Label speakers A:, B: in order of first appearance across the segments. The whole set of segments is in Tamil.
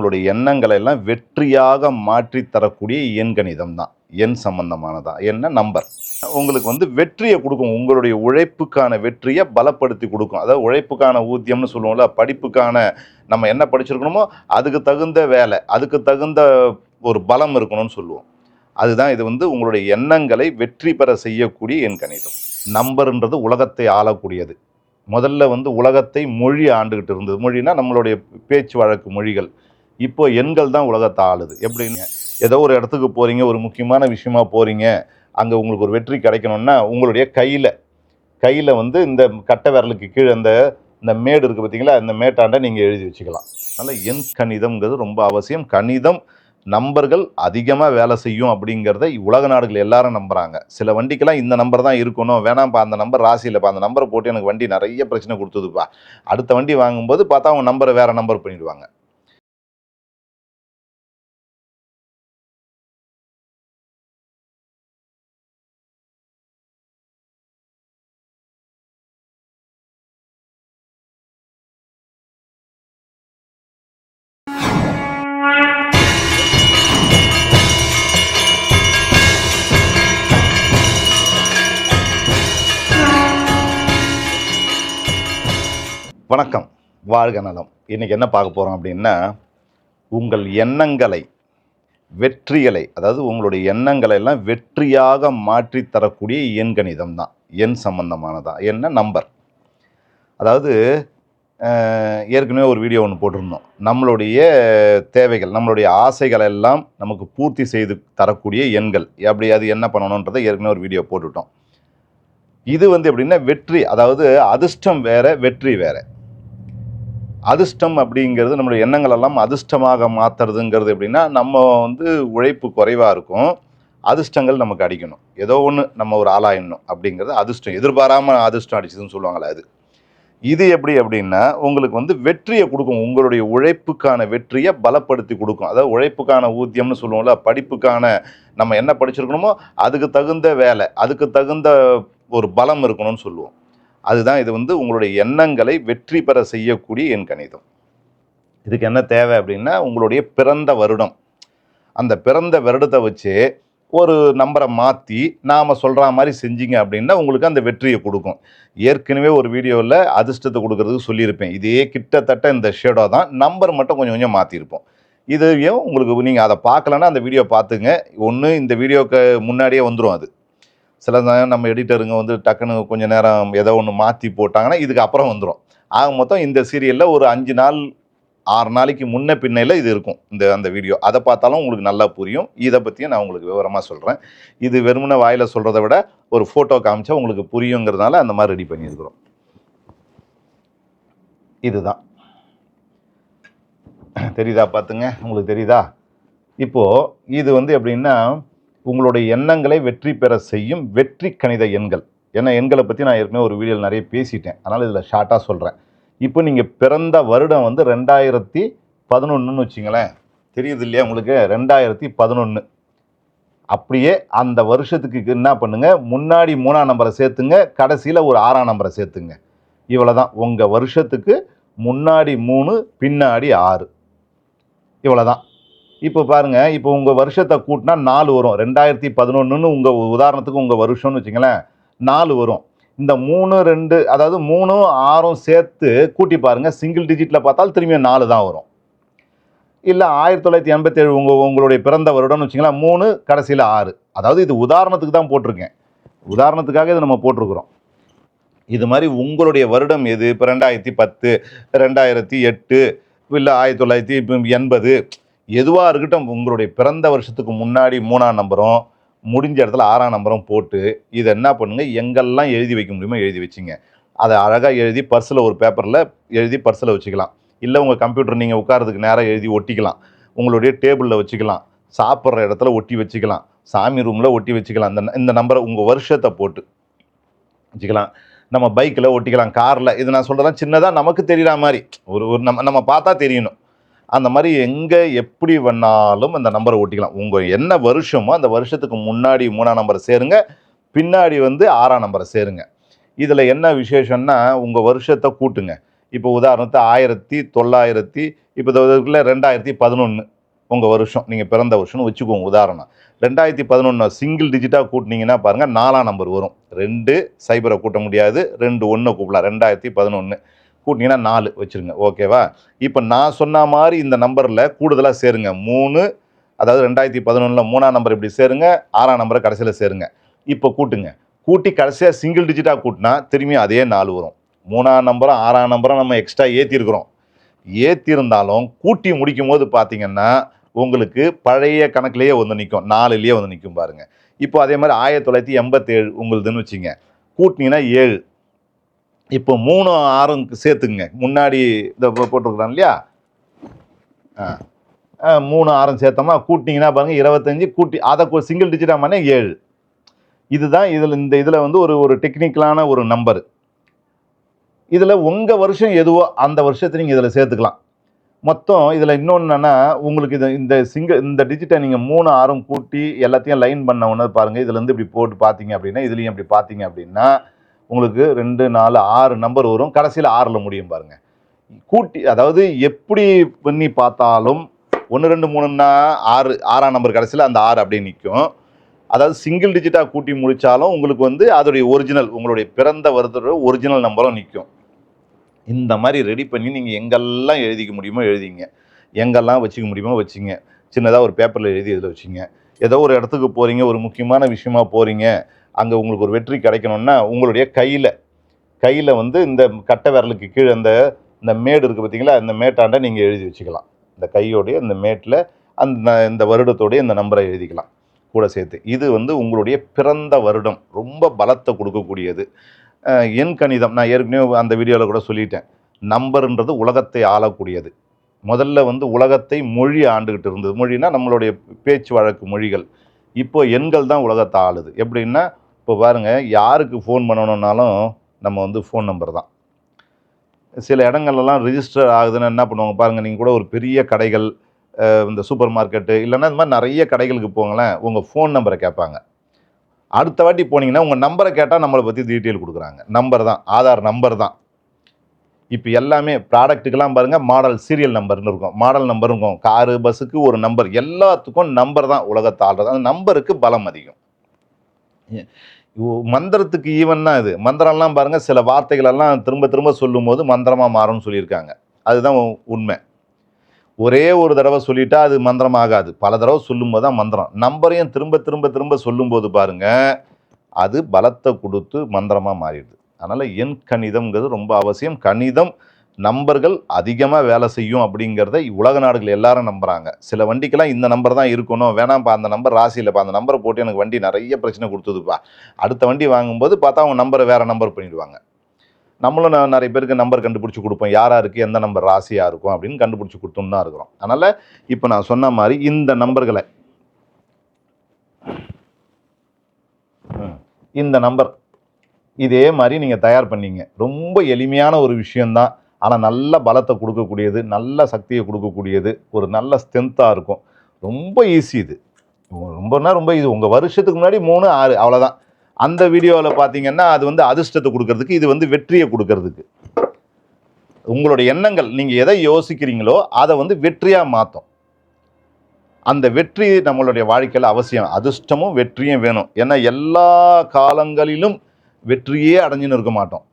A: உங்களுடைய எண்ணங்களை எல்லாம் வெற்றியாக மாற்றி தரக்கூடிய எண் கணிதம் தான். எண் சம்பந்தமானதான் என்ன நம்பர்? உங்களுக்கு வந்து வெற்றியை கொடுக்கும் உங்களுடைய உழைப்புக்கான வெற்றியை பலப்படுத்தி கொடுக்கும். அதாவது உழைப்புக்கான ஊதியம்னு சொல்லுவோம்ல படிப்புக்கான நம்ம என்ன படிச்சிருக்கணுமோ அதுக்கு தகுந்த வேலை அதுக்கு தகுந்த ஒரு பலம் இருக்கணும்னு சொல்லுவோம். அதுதான் இது வந்து உங்களுடைய எண்ணங்களை வெற்றி பெற செய்யக்கூடிய எண் கணிதம். நம்பர்ன்றது உலகத்தை ஆளக்கூடியது. முதல்ல வந்து உலகத்தை மொழி ஆண்டுகிட்டு இருந்தது. மொழினா நம்மளுடைய பேச்சு வழக்கு மொழிகள். இப்போ எண்கள் தான் உலகத்தை ஆளுது. எப்படின்னு ஏதோ ஒரு இடத்துக்கு போகிறீங்க ஒரு முக்கியமான விஷயமா போகிறீங்க அங்கே உங்களுக்கு ஒரு வெற்றி கிடைக்கணும்னா உங்களுடைய கையில் கையில் வந்து இந்த கட்டை விரலுக்கு கீழே அந்த இந்த மேடு இருக்குது பார்த்தீங்களா இந்த மேட்டாண்ட நீங்கள் எழுதி வச்சுக்கலாம். அதனால் எண் கணிதம்ங்கிறது ரொம்ப அவசியம். கணிதம் நம்பர்கள் அதிகமாக வேலை செய்யும் அப்படிங்கிறத உலக நாடுகள் எல்லாரும் நம்புறாங்க. சில வண்டிக்கெல்லாம் இந்த நம்பர் தான் இருக்கணும். வேணாம்ப்பா அந்த நம்பர் ராசியில்ப்பா அந்த நம்பரை போட்டு எனக்கு வண்டி நிறைய பிரச்சனை கொடுத்ததுப்பா. அடுத்த வண்டி வாங்கும்போது பார்த்தா அவங்க நம்பரை வேறு நம்பர் பண்ணிடுவாங்க. வணக்கம். வாழ்க நலம். இன்றைக்கி என்ன பார்க்க போகிறோம் அப்படின்னா உங்கள் எண்ணங்களை வெற்றிகளை அதாவது உங்களுடைய எண்ணங்களை எல்லாம் வெற்றியாக மாற்றி தரக்கூடிய எண் கணிதம் தான். எண் சம்பந்தமானதான் என்ன? நம்பர். அதாவது ஏற்கனவே ஒரு வீடியோ ஒன்று போட்டிருந்தோம். நம்மளுடைய தேவைகள் நம்மளுடைய ஆசைகள் எல்லாம் நமக்கு பூர்த்தி செய்து தரக்கூடிய எண்கள். அப்படி அது என்ன பண்ணணுன்றதை ஏற்கனவே ஒரு வீடியோ போட்டுவிட்டோம் இது வந்து எப்படின்னா வெற்றி அதாவது அதிர்ஷ்டம் வேறு வெற்றி வேறு. அதிர்ஷ்டம் அப்படிங்கிறது நம்மளுடைய எண்ணங்கள் எல்லாம் அதிர்ஷ்டமாக மாற்றுறதுங்கிறது எப்படின்னா நம்ம வந்து உழைப்பு குறைவாக இருக்கும். அதிர்ஷ்டங்கள் நமக்கு அடிக்கணும். ஏதோ ஒன்று நம்ம ஒரு ஆளாயிடணும் அப்படிங்கிறது அதிர்ஷ்டம். எதிர்பாராம அதிர்ஷ்டம் அடிச்சதுன்னு சொல்லுவாங்களே அது. இது எப்படி அப்படின்னா உங்களுக்கு வந்து வெற்றியை கொடுக்கும். உங்களுடைய உழைப்புக்கான வெற்றியை பலப்படுத்தி கொடுக்கும். அதாவது உழைப்புக்கான ஊதியம்னு சொல்லுவோம்ல படிப்புக்கான நம்ம என்ன படிச்சிருக்கணுமோ அதுக்கு தகுந்த வேலை அதுக்கு தகுந்த ஒரு பலம் இருக்கணும்னு சொல்லுவோம். அதுதான் இது வந்து உங்களுடைய எண்ணங்களை வெற்றி பெற செய்யக்கூடிய என் கணிதம். இதுக்கு என்ன தேவை அப்படின்னா உங்களுடைய பிறந்த வருடம். அந்த பிறந்த வருடத்தை வச்சு ஒரு நம்பரை மாற்றி நாம் சொல்கிற மாதிரி செஞ்சீங்க அப்படின்னா உங்களுக்கு அந்த வெற்றியை கொடுக்கும். ஏற்கனவே ஒரு வீடியோவில் அதிர்ஷ்டத்தை கொடுக்கறதுக்கு சொல்லியிருப்பேன். இதே கிட்டத்தட்ட இந்த ஷேடோ தான். நம்பர் மட்டும் கொஞ்சம் கொஞ்சம் மாற்றிருப்போம் இதையும் உங்களுக்கு நீங்கள் அதை பார்க்கலன்னா அந்த வீடியோ பார்த்துங்க. ஒன்று இந்த வீடியோக்கு முன்னாடியே வந்துடும் அது. சில நேரம் நம்ம எடிட்டருங்க வந்து டக்குன்னு கொஞ்சம் நேரம் ஏதோ ஒன்று மாற்றி போட்டாங்கன்னா இதுக்கு அப்புறம் வந்துடும் ஆக மொத்தம் இந்த சீரியலில் ஒரு அஞ்சு நாள் ஆறு நாளைக்கு முன்ன பின்னையில் இது இருக்கும் இந்த அந்த வீடியோ அதை பார்த்தாலும் உங்களுக்கு நல்லா புரியும். இதை பற்றியும் நான் உங்களுக்கு விவரமாக சொல்கிறேன் இது வெறுமனே வாயில் சொல்கிறத விட ஒரு ஃபோட்டோ காமிச்சா உங்களுக்கு புரியுங்கிறதுனால அந்த மாதிரி ரெடி பண்ணியிருக்கிறோம். இதுதான். தெரியுதா பார்த்துங்க? உங்களுக்கு தெரியுதா? இப்போது இது வந்து எப்படின்னா உங்களுடைய எண்ணங்களை வெற்றி பெற செய்யும் வெற்றி கணித எண்கள். ஏன்னா எண்களை பற்றி நான் ஏற்கனவே ஒரு வீடியோவில் நிறைய பேசிட்டேன். அதனால் இதில் ஷார்ட்டாக சொல்கிறேன் இப்போ நீங்கள் பிறந்த வருடம் வந்து ரெண்டாயிரத்தி பதினொன்றுன்னு வச்சிங்களேன். தெரியுது இல்லையா உங்களுக்கு? ரெண்டாயிரத்தி பதினொன்று அப்படியே அந்த வருஷத்துக்கு என்ன பண்ணுங்க? முன்னாடி மூணாம் நம்பரை சேர்த்துங்க. கடைசியில் ஒரு ஆறாம் நம்பரை சேர்த்துங்க. இவ்வளோ தான் உங்கள் வருஷத்துக்கு முன்னாடி மூணு பின்னாடி ஆறு. இவ்வளோ தான் இப்போ பாருங்கள் இப்போ உங்கள் வருஷத்தை கூட்டினா நாலு வரும். ரெண்டாயிரத்தி பதினொன்றுன்னு உங்கள் உதாரணத்துக்கு உங்கள் வருஷம்னு வச்சுங்களேன் நாலு வரும். இந்த மூணு ரெண்டு அதாவது மூணும் ஆறும் சேர்த்து கூட்டி பாருங்கள் சிங்கிள் டிஜிட்டில் பார்த்தாலும் திரும்பியும் நாலு தான் வரும். இல்லை ஆயிரத்தி தொள்ளாயிரத்தி எண்பத்தேழு உங்கள் உங்களுடைய பிறந்த வருடம்னு வச்சுங்களேன் மூணு கடைசியில் ஆறு. அதாவது இது உதாரணத்துக்கு தான் போட்டிருக்கேன். உதாரணத்துக்காக இது நம்ம போட்டிருக்கிறோம். இது மாதிரி உங்களுடைய வருடம் எது? இப்போ ரெண்டாயிரத்தி பத்து ரெண்டாயிரத்தி எட்டு இல்லை ஆயிரத்தி தொள்ளாயிரத்தி இப்போ எண்பது எதுவாக இருக்கட்டும் உங்களுடைய பிறந்த வருஷத்துக்கு முன்னாடி மூணாம் நம்பரும் முடிஞ்ச இடத்துல ஆறாம் நம்பரும் போட்டு இதை என்ன பண்ணுங்கள் எங்கெல்லாம் எழுதி வைக்க முடியுமோ எழுதி வச்சுங்க. அதை அழகாக எழுதி பர்ஸில் ஒரு பேப்பரில் எழுதி பர்ஸில் வச்சுக்கலாம். இல்லை உங்கள் கம்ப்யூட்டர் நீங்கள் உட்காரதுக்கு நேராக எழுதி ஒட்டிக்கலாம். உங்களுடைய டேபிளில் வச்சுக்கலாம். சாப்பிட்ற இடத்துல ஒட்டி வச்சுக்கலாம். சாமி ரூமில் ஒட்டி வச்சுக்கலாம். இந்த இந்த நம்பரை உங்கள் வருஷத்தை போட்டு வச்சுக்கலாம். நம்ம பைக்கில் ஒட்டிக்கலாம். காரில் இது நான் சொல்கிறேன் சின்னதாக நமக்கு தெரியற மாதிரி. ஒரு ஒரு நம்ம நம்ம பார்த்தா தெரியணும். அந்த மாதிரி எங்கே எப்படி வேணாலும் அந்த நம்பரை ஓட்டிக்கலாம் உங்கள் என்ன வருஷமோ அந்த வருஷத்துக்கு முன்னாடி மூணாம் நம்பரை சேருங்க. பின்னாடி வந்து ஆறாம் நம்பரை சேருங்க. இதில் என்ன விசேஷம்னா உங்கள் வருஷத்தை கூட்டுங்க. இப்போ உதாரணத்தை ஆயிரத்தி தொள்ளாயிரத்தி இப்போ இதுக்குள்ள ரெண்டாயிரத்தி பதினொன்று உங்கள் வருஷம். நீங்கள் பிறந்த வருஷம்னு வச்சுக்கோங்க உதாரணம். ரெண்டாயிரத்தி பதினொன்று சிங்கிள் டிஜிட்டாக கூட்டினீங்கன்னா பாருங்கள் நாலாம் நம்பர் வரும். ரெண்டு சைபரை கூட்ட முடியாது. ரெண்டு ஒன்று கூப்பிடலாம். ரெண்டாயிரத்தி பதினொன்று கூட்டினீங்கன்னா நாலு வச்சுருங்க ஓகேவா? இப்போ நான் சொன்ன மாதிரி இந்த நம்பரில் கூடுதலாக சேருங்க. மூணு அதாவது ரெண்டாயிரத்தி பதினொன்றில் மூணாம் நம்பர் இப்படி சேருங்க ஆறாம் நம்பரை கடைசியில் சேருங்க. இப்போ கூட்டுங்க. கூட்டி கடைசியாக சிங்கிள் டிஜிட்டாக கூட்டினா திரும்பியும் அதே நாலு வரும். மூணாம் நம்பரும் ஆறாம் நம்பரும் நம்ம எக்ஸ்ட்ரா ஏற்றிருக்கிறோம் ஏற்றிருந்தாலும் கூட்டி முடிக்கும் போது பார்த்தீங்கன்னா உங்களுக்கு பழைய கணக்குலேயே வந்து நிற்கும் நாலுலேயே வந்து நிற்கும் பாருங்கள் இப்போ அதே மாதிரி ஆயிரத்தி தொள்ளாயிரத்தி எண்பத்தேழு உங்களுதுன்னு வச்சுங்க. கூட்டினீங்கன்னா ஏழு. இப்போ மூணு ஆறும் சேர்த்துங்க முன்னாடி இதை போட்டிருக்கிறான் இல்லையா? ஆ. மூணு ஆறும் சேர்த்தோமா? கூட்டிங்கன்னா பாருங்கள் இருபத்தஞ்சி கூட்டி அதை சிங்கிள் டிஜிட்டாக பண்ண ஏழு. இதுதான் இதில் இந்த இதில் வந்து ஒரு ஒரு டெக்னிக்கலான ஒரு நம்பர் இதில் உங்கள் வருஷம் எதுவோ அந்த வருஷத்தை நீங்கள் இதில் சேர்த்துக்கலாம். மொத்தம் இதில் இன்னொன்று உங்களுக்கு இது இந்த சிங்கிள் இந்த டிஜிட்டை நீங்கள் மூணு ஆறும் கூட்டி எல்லாத்தையும் லைன் பண்ண உடனே பாருங்கள் இதுலேருந்து இப்படி போட்டு பார்த்தீங்க அப்படின்னா இதுலேயும் இப்படி பார்த்தீங்க அப்படின்னா உங்களுக்கு ரெண்டு நாலு ஆறு நம்பர் வரும். கடைசியில் ஆறில் முடியும் பாருங்க. கூட்டி அதாவது எப்படி பண்ணி பார்த்தாலும் ஒன்று ரெண்டு மூணுன்னா ஆறு ஆறாம் நம்பர் கடைசியில் அந்த ஆறு அப்படியே நிற்கும் அதாவது சிங்கிள் டிஜிட்டாக கூட்டி முடித்தாலும் உங்களுக்கு வந்து அதோடைய ஒரிஜினல் உங்களுடைய பிறந்த வருடத்தோட ஒரிஜினல் நம்பரும் நிற்கும் இந்த மாதிரி ரெடி பண்ணி நீங்கள் எங்கெல்லாம் எழுதிக்க முடியுமோ எழுதிங்க. எங்கெல்லாம் வச்சுக்க முடியுமோ வச்சுங்க. சின்னதாக ஒரு பேப்பரில் எழுதி இதில் வச்சுங்க. ஏதோ ஒரு இடத்துக்கு போகிறீங்க ஒரு முக்கியமான விஷயமா போகிறீங்க அங்கே உங்களுக்கு ஒரு வெற்றி கிடைக்கணும்னா உங்களுடைய கையில் கையில் வந்து இந்த கட்டை விரலுக்கு கீழே அந்த இந்த மேடு இருக்குது பார்த்தீங்களா அந்த மேட்டாண்ட நீங்கள் எழுதி வச்சுக்கலாம். இந்த கையோடைய இந்த மேட்டில் அந்த இந்த வருடத்தோடைய இந்த நம்பரை எழுதிக்கலாம். கூட சேர்த்து. இது வந்து உங்களுடைய பிறந்த வருடம். ரொம்ப பலத்தை கொடுக்கக்கூடியது. என் எண் கணிதம். நான் ஏற்கனவே அந்த வீடியோவில் கூட சொல்லிட்டேன். நம்பர்ன்றது உலகத்தை ஆளக்கூடியது. முதல்ல வந்து உலகத்தை மொழி ஆண்டுகிட்டு இருந்தது. மொழினா நம்மளுடைய பேச்சு வழக்கு மொழிகள். இப்போ எண்கள் தான் உலகத்தை ஆளுது. எப்படின்னா இப்போ பாருங்கள் யாருக்கு ஃபோன் பண்ணணுன்னாலும் நம்ம வந்து ஃபோன் நம்பர் தான். சில இடங்கள்லாம் ரிஜிஸ்டர் ஆகுதுன்னு என்ன பண்ணுவாங்க பாருங்கள் நீங்கள் கூட ஒரு பெரிய கடைகள் இந்த சூப்பர் மார்க்கெட்டு இல்லைன்னா இந்த மாதிரி நிறைய கடைகளுக்கு போங்களேன் உங்கள் ஃபோன் நம்பரை கேட்பாங்க. அடுத்த வாட்டி போனீங்கன்னா உங்கள் நம்பரை கேட்டால் நம்மளை பற்றி டீட்டெயில் கொடுக்குறாங்க. நம்பர் தான் ஆதார் நம்பர் தான். இப்போ எல்லாமே ப்ராடக்ட்டுக்கெல்லாம் பாருங்கள் மாடல் சீரியல் நம்பர்னு இருக்கும். மாடல் நம்பர் இருக்கும். காரு பஸ்ஸுக்கு ஒரு நம்பர் எல்லாத்துக்கும் நம்பர் தான் உலகத்தை ஆள்றது அந்த நம்பருக்கு பலம் அதிகம். மந்திரத்துக்கு ஈவன் தான் இது. மந்திரம்லாம் பாருங்கள் சில வார்த்தைகளெல்லாம் திரும்ப திரும்ப சொல்லும்போது மந்திரமாக மாறும்னு சொல்லியிருக்காங்க. அதுதான் உண்மை. ஒரே ஒரு தடவை சொல்லிட்டா அது மந்திரம் ஆகாது பல தடவை சொல்லும்போது தான் மந்திரம். நம்பரையும் திரும்ப திரும்ப திரும்ப சொல்லும்போது பாருங்கள் அது பலத்தை கொடுத்து மந்திரமாக மாறிடுது. அதனால் எண் கணிதம்ங்கிறது ரொம்ப அவசியம். கணிதம் நம்பர்கள் அதிகமாக வேலை செய்யும் அப்படிங்கிறத உலக நாடுகள் எல்லாரும் நம்புகிறாங்க சில வண்டிக்கெல்லாம் இந்த நம்பர் தான் இருக்கணும். வேணாம்ப்பா அந்த நம்பர் ராசியில்ப்பா அந்த நம்பரை போட்டு எனக்கு வண்டி நிறைய பிரச்சனை கொடுத்ததுப்பா. அடுத்த வண்டி வாங்கும்போது பார்த்தா அவங்க நம்பரை வேறு நம்பர் பண்ணிடுவாங்க. நம்மளும் நிறைய பேருக்கு நம்பர் கண்டுபிடிச்சி கொடுப்போம். யாராக இருக்குது எந்த நம்பர் ராசியாக இருக்கும் அப்படின்னு கண்டுபிடிச்சி கொடுத்துன்னு தான் இருக்கிறோம். அதனால் இப்போ நான் சொன்ன மாதிரி இந்த நம்பர்களை இந்த நம்பர் இதே மாதிரி நீங்கள் தயார் பண்ணீங்க. ரொம்ப எளிமையான ஒரு விஷயந்தான் ஆனால் நல்ல பலத்தை கொடுக்கக்கூடியது நல்ல சக்தியை கொடுக்கக்கூடியது ஒரு நல்ல ஸ்ட்ரென்த்தாக இருக்கும். ரொம்ப ஈஸி இது. ரொம்பனா ரொம்ப இது. உங்கள் வருஷத்துக்கு முன்னாடி மூணு ஆறு அவ்வளோதான் அந்த வீடியோவில் பார்த்தீங்கன்னா அது வந்து அதிர்ஷ்டத்தை கொடுக்கறதுக்கு இது வந்து வெற்றியை கொடுக்கறதுக்கு. உங்களுடைய எண்ணங்கள் நீங்கள் எதை யோசிக்கிறீங்களோ அதை வந்து வெற்றியாக மாற்றும் அந்த வெற்றி நம்மளுடைய வாழ்க்கையில் அவசியம். அதிர்ஷ்டமும் வெற்றியும் வேணும். ஏன்னா எல்லா காலங்களிலும் வெற்றியே அடைஞ்சுன்னு இருக்க மாட்டோம்.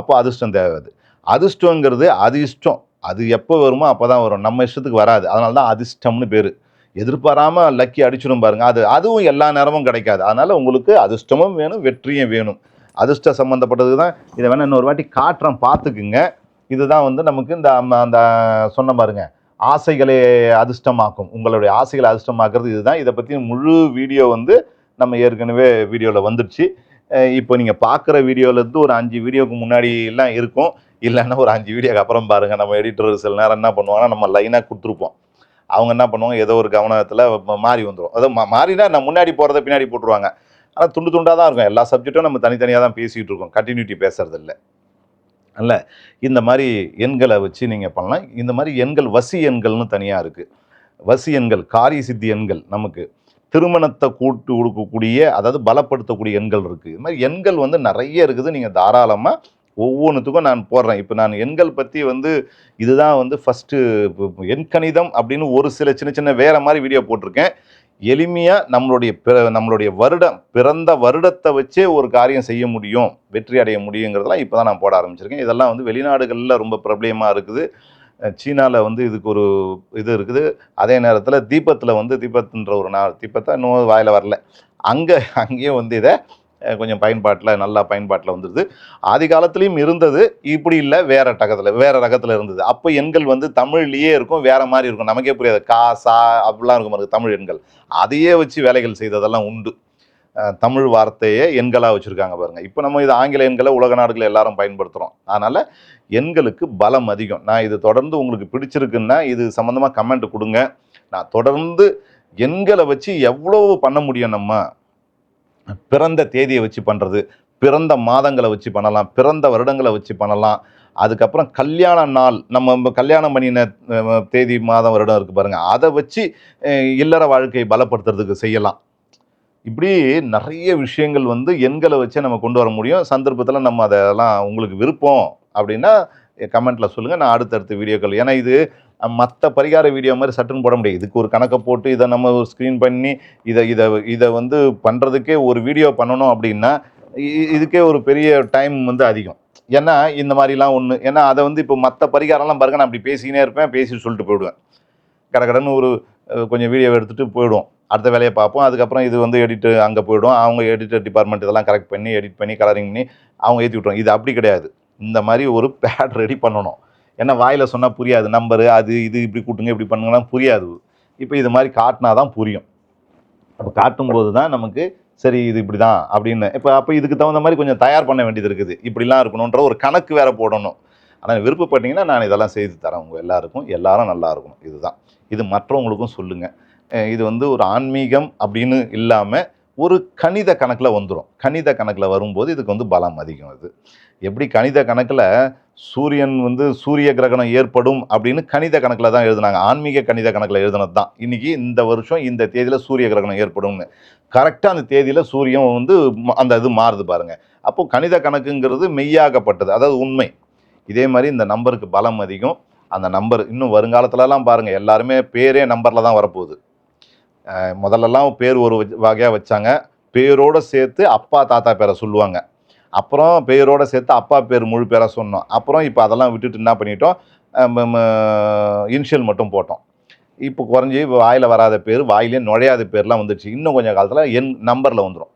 A: அப்போ அதிர்ஷ்டம் தேவை அது அதிர்ஷ்டங்கிறது அதிர்ஷ்டம் அது எப்போ வருமோ அப்போ தான் வரும். நம்ம இஷ்டத்துக்கு வராது. அதனால தான் அதிர்ஷ்டம்னு பேர். எதிர்பாராமல் லக்கி அடிச்சிடும் பாருங்கள் அது அதுவும் எல்லா நேரமும் கிடைக்காது. அதனால் உங்களுக்கு அதிர்ஷ்டமும் வேணும் வெற்றியும் வேணும். அதிர்ஷ்ட சம்மந்தப்பட்டது தான் இதை வேணால் இன்னொரு வாட்டி காட்டுறேன். பார்த்துக்குங்க. இதுதான் வந்து நமக்கு இந்த அம்ம- அந்த சொன்ன பாருங்க. ஆசைகளை அதிர்ஷ்டமாக்கும். உங்களுடைய ஆசைகளை அதிர்ஷ்டமாக்குறது இதுதான். இதை பற்றி முழு வீடியோ வந்து நம்ம ஏற்கனவே வீடியோவில் வந்துடுச்சு இப்போ நீங்கள் பார்க்குற வீடியோவிலேருந்து ஒரு அஞ்சு வீடியோவுக்கு முன்னாடி எல்லாம் இருக்கும். இல்லைன்னா ஒரு அஞ்சு வீடியோக்கு அப்புறம் பாருங்கள் நம்ம எடிட்டர் சில நேரம் என்ன பண்ணுவாங்கன்னா நம்ம லைனாக கொடுத்துருப்போம். அவங்க என்ன பண்ணுவாங்க ஏதோ ஒரு கவனத்தில் மாறி வந்துடும் அது மா- மாறினா நான் முன்னாடி போகிறத பின்னாடி போட்டுருவாங்க. ஆனால் துண்டு துண்டாக தான் இருக்கும். எல்லா சப்ஜெக்ட்டும் நம்ம தனித்தனியாக தான் பேசிகிட்டு இருக்கோம். கண்டினியூட்டி பேசுறது இல்லை அல்ல இந்த மாதிரி எண்களை வச்சு நீங்கள் பண்ணலாம். இந்த மாதிரி எண்கள் வசி எண்கள்னு தனியாக இருக்குது வசி எண்கள் காரிய சித்தி எண்கள் நமக்கு. திருமணத்தை கூட்டு கொடுக்கக்கூடிய அதாவது பலப்படுத்தக்கூடிய எண்கள் இருக்குது இது மாதிரி எண்கள் வந்து நிறைய இருக்குது. நீங்கள் தாராளமாக ஒவ்வொன்றுத்துக்கும் நான் போடுறேன். இப்போ நான் எண்கள் பற்றி வந்து இதுதான் வந்து ஃபஸ்ட்டு எண் கணிதம் அப்படின்னு ஒரு சில சின்ன சின்ன வேற மாதிரி வீடியோ போட்டிருக்கேன். எளிமையாக நம்மளுடைய பிற- நம்மளுடைய வருடம் பிறந்த வருடத்தை வச்சே ஒரு காரியம் செய்ய முடியும். வெற்றி அடைய முடியுங்கிறதெல்லாம் இப்போ தான் நான் போட ஆரம்பிச்சிருக்கேன். இதெல்லாம் வந்து வெளிநாடுகளில் ரொம்ப பிரபலியமாக இருக்குது. சீனாவில் வந்து இதுக்கு ஒரு இது இருக்குது. அதே நேரத்தில் தீபத்தில் வந்து தீபத்துன்ற ஒரு நாள் தீபத்தை இன்னும் வாயில் வரல. அங்கே அங்கேயும் வந்து இதை கொஞ்சம் பயன்பாட்டில் நல்லா பயன்பாட்டில் வந்துடுது ஆதி காலத்துலேயும் இருந்தது இப்படி இல்லை வேற டகத்தில் வேற ரகத்தில் இருந்தது. அப்போ எண்கள் வந்து தமிழ்லேயே இருக்கும் வேற மாதிரி இருக்கும். நமக்கே புரியாது. கா சா அப்படிலாம் இருக்கும் பாருங்க தமிழ் எண்கள். அதையே வச்சு வேலைகள் செய்ததெல்லாம் உண்டு. தமிழ் வார்த்தையே எண்களாக வச்சுருக்காங்க பாருங்கள் இப்போ நம்ம இது ஆங்கில எண்களை உலக நாடுகளில் எல்லாரும் பயன்படுத்துகிறோம் அதனால் எண்களுக்கு பலம் அதிகம். நான் இது தொடர்ந்து உங்களுக்கு பிடிச்சிருக்குன்னா இது சம்மந்தமாக கமெண்ட் கொடுங்க. நான் தொடர்ந்து எண்களை வச்சு எவ்வளோ பண்ண முடியும் நம்ம? பிறந்த தேதியை வச்சு பண்ணுறது பிறந்த மாதங்களை வச்சு பண்ணலாம் பிறந்த வருடங்களை வச்சு பண்ணலாம். அதுக்கப்புறம் கல்யாண நாள் நம்ம கல்யாணம் பண்ணின தேதி மாதம் வருடம் இருக்குது பாருங்கள் அதை வச்சு இல்லற வாழ்க்கையை பலப்படுத்துறதுக்கு செய்யலாம். இப்படி நிறைய விஷயங்கள் வந்து எண்களை வச்சே நம்ம கொண்டு வர முடியும். சந்தர்ப்பத்தில் நம்ம அதெல்லாம் உங்களுக்கு விருப்பம் அப்படின்னா கமெண்ட்டில் சொல்லுங்கள் நான் அடுத்தடுத்த வீடியோக்கள் ஏன்னா இது மற்ற பரிகார வீடியோ மாதிரி சட்டுன்னு போட முடியாது. இதுக்கு ஒரு கணக்கை போட்டு இதை நம்ம ஒரு ஸ்க்ரீன் பண்ணி இதை இதை இதை வந்து பண்ணுறதுக்கே ஒரு வீடியோ பண்ணணும் அப்படின்னா இ- இதுக்கே ஒரு பெரிய டைம் வந்து அதிகம். ஏன்னா இந்த மாதிரிலாம் ஒன்று ஏன்னா அதை வந்து இப்போ மற்ற பரிகாரம்லாம் பாருங்க நான் அப்படி பேசினே இருப்பேன் பேசி சொல்லிட்டு போயிடுவேன். கடகடன்னு ஒரு கொஞ்சம் வீடியோ எடுத்துகிட்டு போயிடுவோம். அடுத்த வேலையை பார்ப்போம். அதுக்கப்புறம் இது வந்து எடிட்டு அங்கே போயிடும் அவங்க எடிட்டர் டிபார்ட்மெண்ட் இதெல்லாம் கரெக்ட் பண்ணி எடிட் பண்ணி கலரிங் பண்ணி அவங்க ஏற்றி விட்ருவோம் இது அப்படி கிடையாது. இந்த மாதிரி ஒரு பேட் ரெடி பண்ணணும். ஏன்னா வாயில் சொன்னால் புரியாது. நம்பரு அது இது இப்படி கூட்டுங்க இப்படி பண்ணுங்கன்னா புரியாது. இப்போ இது மாதிரி காட்டினா தான் புரியும். அப்போ காட்டும்போது தான் நமக்கு சரி இது இப்படி தான் அப்படின்னு. இப்போ அப்போ இதுக்கு தகுந்த மாதிரி கொஞ்சம் தயார் பண்ண வேண்டியது இருக்குது. இப்படிலாம் இருக்கணுன்ற ஒரு கணக்கு வேற போடணும். ஆனால் விருப்பப்பட்டீங்கன்னா நான் இதெல்லாம் செய்து தரேன். உங்கள் எல்லாருக்கும் எல்லாரும் நல்லா இருக்கணும். இதுதான். இது மற்றவங்களுக்கும் சொல்லுங்கள் இது வந்து ஒரு ஆன்மீகம் அப்படின்னு இல்லாமல் ஒரு கணித கணக்கில் வந்துடும் கணித கணக்கில் வரும்போது இதுக்கு வந்து பலம் அதிகம் அது. எப்படி கணித கணக்கில் சூரியன் வந்து சூரிய கிரகணம் ஏற்படும் அப்படின்னு கணித கணக்கில் தான் எழுதினாங்க. ஆன்மீக கணித கணக்கில் எழுதினது தான். இன்றைக்கி இந்த வருஷம் இந்த தேதியில் சூரிய கிரகணம் ஏற்படும்னு. கரெக்டாக அந்த தேதியில் சூரியன் வந்து அந்த இது மாறுது பாருங்கள் அப்போது கணித கணக்குங்கிறது மெய்யாகப்பட்டது அதாவது உண்மை. இதே மாதிரி இந்த நம்பருக்கு பலம் அதிகம். அந்த நம்பர் இன்னும் வருங்காலத்துலலாம் பாருங்கள் எல்லாருமே பேரே நம்பரில் தான் வரப்போகுது. முதல்லலாம் பேர் ஒரு வகையாக வச்சாங்க. பேரோடு சேர்த்து அப்பா தாத்தா பேரை சொல்லுவாங்க. அப்புறம் பேரோட சேர்த்து அப்பா பேர் முழு பேராக சொன்னோம். அப்புறம் இப்போ அதெல்லாம் விட்டுட்டு என்ன பண்ணிட்டோம்? இனிஷியல் மட்டும் போட்டோம். இப்போ குறைஞ்சி இப்போ வாயில் வராத பேர் வாயிலே நுழையாத பேர்லாம் வந்துடுச்சு இன்னும் கொஞ்சம் காலத்தில் என் நம்பரில் வந்துடும்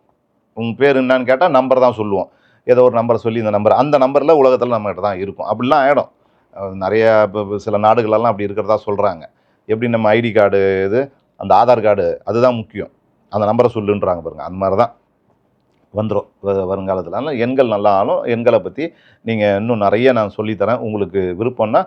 A: உங்கள் பேர் என்னன்னு கேட்டால் நம்பர் தான் சொல்லுவோம். ஏதோ ஒரு நம்பரை சொல்லி இந்த நம்பர் அந்த நம்பரில் உலகத்தில் நம்மகிட்ட தான் இருக்கும். அப்படிலாம் ஆகிடும் நிறைய இப்போ சில நாடுகளெல்லாம் அப்படி இருக்கிறதா சொல்கிறாங்க எப்படி நம்ம ஐடி கார்டு இது அந்த ஆதார் கார்டு அதுதான் முக்கியம். அந்த நம்பரை சொல்லுன்றாங்க பாருங்கள் அந்த மாதிரி தான் வந்துடும் வருங்காலத்தில். ஆனால் எண்கள் நல்லா ஆளும் எண்களை பற்றி நீங்கள் இன்னும் நிறைய நான் சொல்லித்தரேன். உங்களுக்கு விருப்பம்னா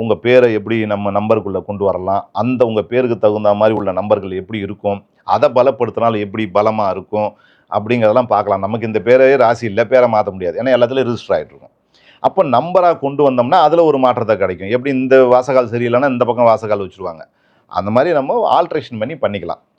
A: உங்கள் பேரை எப்படி நம்ம நம்பருக்குள்ளே கொண்டு வரலாம் அந்த உங்கள் பேருக்கு தகுந்த மாதிரி உள்ள நம்பர்கள் எப்படி இருக்கும் அதை பலப்படுத்தினாலும் எப்படி பலமாக இருக்கும் அப்படிங்கிறதெல்லாம் பார்க்கலாம். நமக்கு இந்த பேரே ராசி இல்லை பேரை மாற்ற முடியாது. ஏன்னா எல்லாத்துலேயும் ரிஜிஸ்டர் ஆகிட்ருக்கும் அப்போ நம்பராக கொண்டு வந்தோம்னா அதில் ஒரு மாற்றத்தை கிடைக்கும். எப்படி இந்த வாசகால் சரியில்லைன்னா இந்த பக்கம் வாசகால் வச்சுருவாங்க. அந்த மாதிரி நம்ம ஆல்ட்ரேஷன் பண்ணி பண்ணிக்கலாம்.